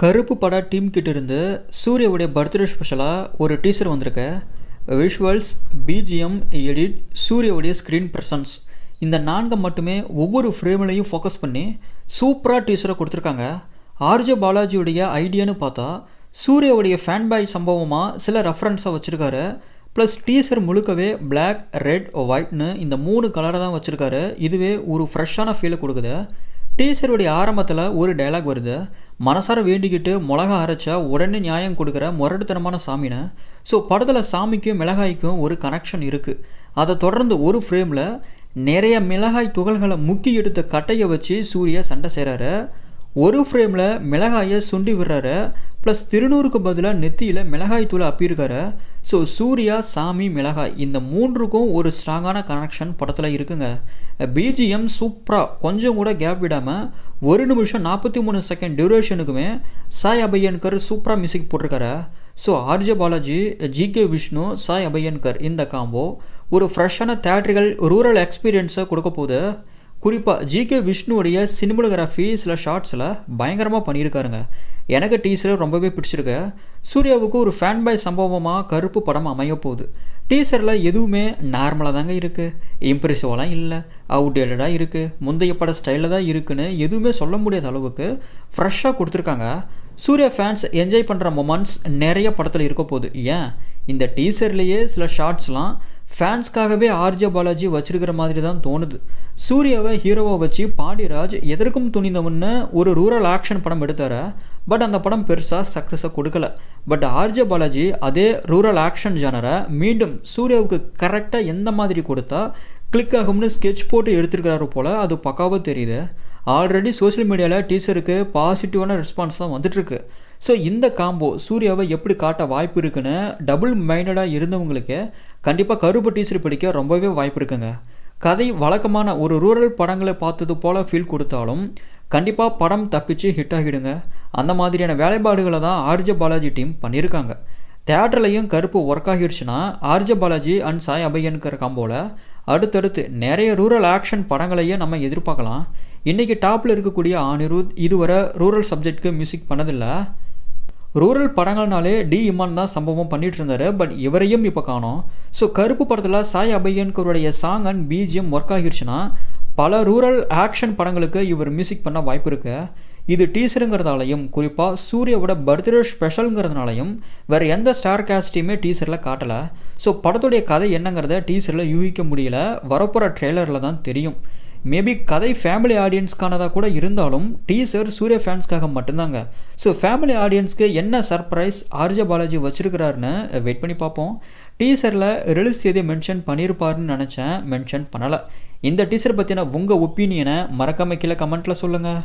கருப்பு பட டீம் கிட்ட இருந்து சூர்யாவுடைய பர்த்டே ஸ்பெஷலாக ஒரு டீசர் வந்திருக்கு. விஷுவல்ஸ் பிஜிஎம் எடிட் சூர்யாவுடைய ஸ்க்ரீன் ப்ரெசன்ஸ் இந்த நான்கை மட்டுமே ஒவ்வொரு ஃப்ரேம்லையும் ஃபோக்கஸ் பண்ணி சூப்பராக டீசரை கொடுத்துருக்காங்க. ஆர்ஜே பாலாஜியுடைய ஐடியான்னு பார்த்தா சூர்யாவுடைய ஃபேன்பாய் சம்பவமாக சில ரெஃபரன்ஸாக வச்சுருக்காரு. ப்ளஸ் டீசர் முழுக்கவே பிளாக் ரெட் ஒயிட்னு இந்த மூணு கலரை தான் வச்சுருக்காரு. இதுவே ஒரு ஃப்ரெஷ்ஷான ஃபீலை கொடுக்குது. டீசருடைய ஆரம்பத்தில் ஒரு டைலாக் வருது. மனசார வேண்டிக்கிட்டு மிளகா அரைச்சா உடனே நியாயம் கொடுக்குற முரடுத்தனமான சாமினை. ஸோ படத்தில் சாமிக்கும் மிளகாய்க்கும் ஒரு கனெக்ஷன் இருக்குது அதை தொடர்ந்து ஒரு ஃப்ரேமில் நிறைய மிளகாய் துகள்களை முக்கி எடுத்த கட்டையை வச்சு சூர்யா சண்டை செய்கிறாரு ஒரு ஃப்ரேமில் மிளகாயை சுண்டி விடுறாரு. ப்ளஸ் திருநூறுக்கு பதிலாக நெத்தியில் மிளகாய் தூளை அப்பியிருக்காரு ஸோ சூர்யா சாமி மிளகாய் இந்த மூன்றுக்கும் ஒரு ஸ்ட்ராங்கான கனெக்ஷன் படத்தில் இருக்குங்க. பிஜிஎம் சூப்பராக கொஞ்சம் கூட கேப் விடாமல் ஒரு நிமிஷம் நாற்பத்தி மூணு செகண்ட் டியூரேஷனுக்குமே சாய் அபையன்கர் சூப்பராக மியூசிக் போட்டிருக்காரு. So RJ Balaji GK Vishnu Sai Abhyankkar இந்த காம்போ ஒரு ஃப்ரெஷ்ஷான தேட்ரிகள் ரூரல் எக்ஸ்பீரியன்ஸை கொடுக்க போகுது. குறிப்பாக ஜிகே விஷ்ணுவுடைய சினிமோகிராஃபி சில ஷார்ட்ஸில் பயங்கரமாக பண்ணியிருக்காருங்க. எனக்கு டீசர் ரொம்பவே பிடிச்சிருக்கு. சூர்யாவுக்கு ஒரு ஃபேன் பாய் சம்பவமாக கருப்பு படம் அமைய போகுது. டீசரில் எதுவுமே நார்மலாக தாங்க இருக்குது இம்ப்ரெசிவாலாம் இல்லை. அவுடேட்டடாக இருக்குது முந்தைய பட ஸ்டைலில் தான் இருக்குன்னு எதுவுமே சொல்ல முடியாத அளவுக்கு ஃப்ரெஷ்ஷாக கொடுத்துருக்காங்க. சூர்யா ஃபேன்ஸ் என்ஜாய் பண்ணுற மொமெண்ட்ஸ் நிறைய படத்தில் இருக்க போகுது. ஏன்? இந்த டீசர்லேயே சில ஷார்ட்ஸ்லாம் ஃபேன்ஸ்க்காகவே ஆர்ஜே பாலாஜி வச்சிருக்கிற மாதிரி தான் தோணுது. சூர்யாவை ஹீரோவை வச்சு பாண்டியராஜ் எதற்கும் துணிந்தவன்னு ஒரு ரூரல் ஆக்ஷன் படம் எடுத்தார். பட் அந்த படம் பெருசாக சக்ஸஸை கொடுக்கல. பட் ஆர்ஜே பாலாஜி அதே ரூரல் ஆக்ஷன் ஜானரை மீண்டும் சூர்யாவுக்கு கரெக்டாக எந்த மாதிரி கொடுத்தா கிளிக் ஆகும்னு ஸ்கெட்ச் போட்டு எடுத்திருக்கிறாரு போல் அது பக்காவாக தெரியுது. ஆல்ரெடி சோஷியல் மீடியாவில் டீச்சருக்கு பாசிட்டிவான ரெஸ்பான்ஸ் தான் வந்துட்டுருக்கு ஸோ இந்த காம்போ சூர்யாவை எப்படி காட்ட வாய்ப்பு இருக்குன்னு டபுள் மைண்டடாக இருந்தவங்களுக்கு கண்டிப்பாக கருப்பு டீசர் பிடிக்க ரொம்பவே வாய்ப்பு இருக்குங்க. கதை வழக்கமான ஒரு ரூரல் படங்களை பார்த்தது போல் ஃபீல் கொடுத்தாலும் கண்டிப்பாக படம் தப்பிச்சு ஹிட் ஆகிடுங்க. அந்த மாதிரியான வேலைப்பாடுகளை தான் ஆர்ஜ பாலாஜி டீம் பண்ணியிருக்காங்க. தேட்டர்லையும் கருப்பு ஒர்க் ஆகிடுச்சுன்னா ஆர்ஜ பாலாஜி அண்ட் சாய் அபையன்கர் காம்போவில் அடுத்தடுத்து நிறைய ரூரல் ஆக்ஷன் படங்களையே நம்ம எதிர்பார்க்கலாம். இன்றைக்கி டாப்பில் இருக்கக்கூடிய அனிருத் இதுவரை ரூரல் சப்ஜெக்ட்க்கு மியூசிக் பண்ணதில்லை. ரூரல் படங்கள்னாலே டி இமான் தான் சம்பவம் பண்ணிட்டு இருந்தாரு பட் இவரையும் இப்போ காணோம். ஸோ கருப்பு படத்தில் சாய் அபையன்கருடைய சாங் அண்ட் பிஜிஎம் ஒர்க் ஆகிடுச்சுன்னா பல ரூரல் ஆக்ஷன் படங்களுக்கு இவர் மியூசிக் பண்ண வாய்ப்பு இருக்கு. இது டீசருங்கிறதாலையும் குறிப்பாக சூர்யாவோட பர்த்டே ஸ்பெஷலுங்கிறதுனாலையும் வேறு எந்த ஸ்டார் கேஸ்டையுமே டீசரில் காட்டலை. ஸோ படத்துடைய கதை என்னங்கிறத டீசரில் யூகிக்க முடியல. வரப்போகிற ட்ரெய்லரில் தான் தெரியும். மேபி கதை ஃபேமிலி ஆடியன்ஸ்க்கானதாக கூட இருந்தாலும் டீசர் சூர்யா ஃபேன்ஸ்க்காக மட்டும்தாங்க. ஸோ ஃபேமிலி ஆடியன்ஸ்க்கு என்ன சர்ப்ரைஸ் ஆர்ஜ பாலாஜி வச்சுருக்கிறாருன்னு வெயிட் பண்ணி பார்ப்போம். டீசரில் ரிலீஸ் தேதி மென்ஷன் பண்ணியிருப்பாருன்னு நினச்சேன் மென்ஷன் பண்ணலை. இந்த டீசர் பற்றின உங்கள் ஒப்பீனியனை மறக்காம கீழே கமெண்ட்டில் சொல்லுங்கள்